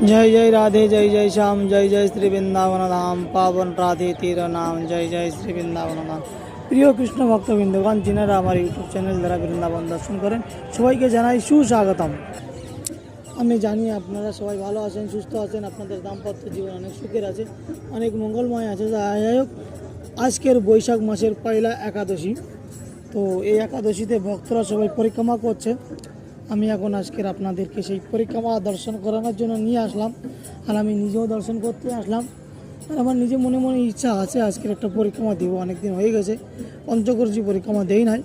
जय जय राधे जय जय श्याम जय जय শ্রী বৃন্দাবন ধাম পাবন রাধে তীর নাম জয় জয় শ্রী বৃন্দাবন ধাম প্রিয় কৃষ্ণ ভক্তবৃন্দগণ যিনারা আমার ইউটিউব চ্যানেল দ্বারা বৃন্দাবন দর্শন করেন সবাইকে জানাই সুস্বাগতম আমি জানি আপনারা সবাই ভালো আছেন সুস্থ আছেন আপনাদের দাম্পত্য জীবন অনেক সুখের আছে অনেক মঙ্গলময় আছে যাই হোক আজকের বৈশাখ মাসের পয়লা একাদশী তো এই একাদশীতে ভক্তরা সবাই পরিক্রমা করছে আমি এখন আজকের আপনাদেরকে সেই পরিক্রমা দর্শন করানোর জন্য নিয়ে আসলাম আর আমি নিজেও দর্শন করতে আসলাম। আর আমার নিজে মনে মনে ইচ্ছা আছে আজকের একটা পরিক্রমা দেবো, অনেকদিন হয়ে গেছে, পঞ্চকর্ষী পরিক্রমা দেই নাই।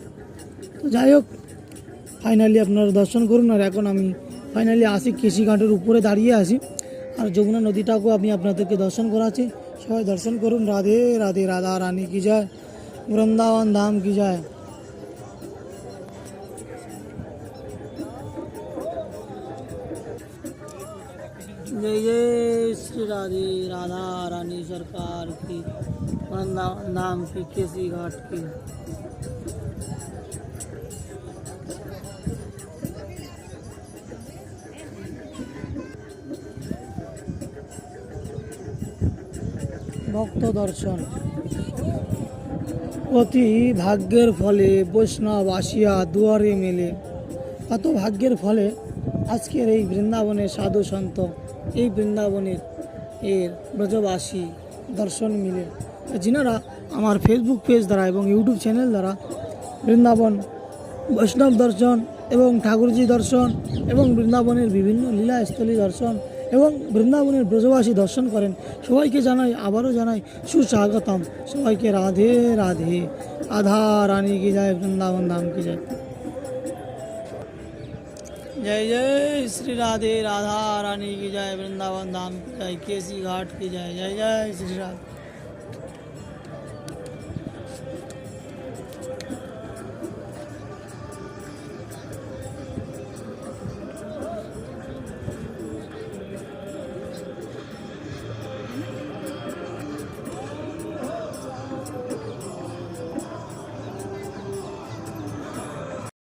তো যাই হোক ফাইনালি আপনারা দর্শন করুন আর এখন আমি ফাইনালি আসি কৃষি ঘাটের উপরে দাঁড়িয়ে আসি আর যমুনা নদীটাকেও আমি আপনাদেরকে দর্শন করাচ্ছি। সবাই দর্শন করুন। রাধে রাধে, রাধা রানী কি যায় বৃন্দাবন ধাম কি যায় जय जय श्री राधे राधा रानी सरकार की वृंदावन धाम की केसी घाट की ভক্ত দর্শন অতি ভাগ্যের ফলে বৈষ্ণব আসিয়া দুয়ারে মেলে কত ভাগ্যের ফলে আজকের এই বৃন্দাবনের সাধু সন্ত এই বৃন্দাবনের এর ব্রজবাসী দর্শন মিলে। যিনারা আমার ফেসবুক পেজ দ্বারা এবং ইউটিউব চ্যানেল দ্বারা বৃন্দাবন, বৈষ্ণব দর্শন এবং ঠাকুরজি দর্শন এবং বৃন্দাবনের বিভিন্ন লীলাস্থলী দর্শন এবং বৃন্দাবনের ব্রজবাসী দর্শন করেন, সবাইকে জানাই, আবারও জানাই সুস্বাগতম। সবাইকে রাধে রাধে। আধা রানী কি যায় বৃন্দাবন ধাম কি যায় जय जय श्री राधे राधा, रानी की जय, वृंदावन धाम की जय, केसी घाट की जय जय जय श्री राधे।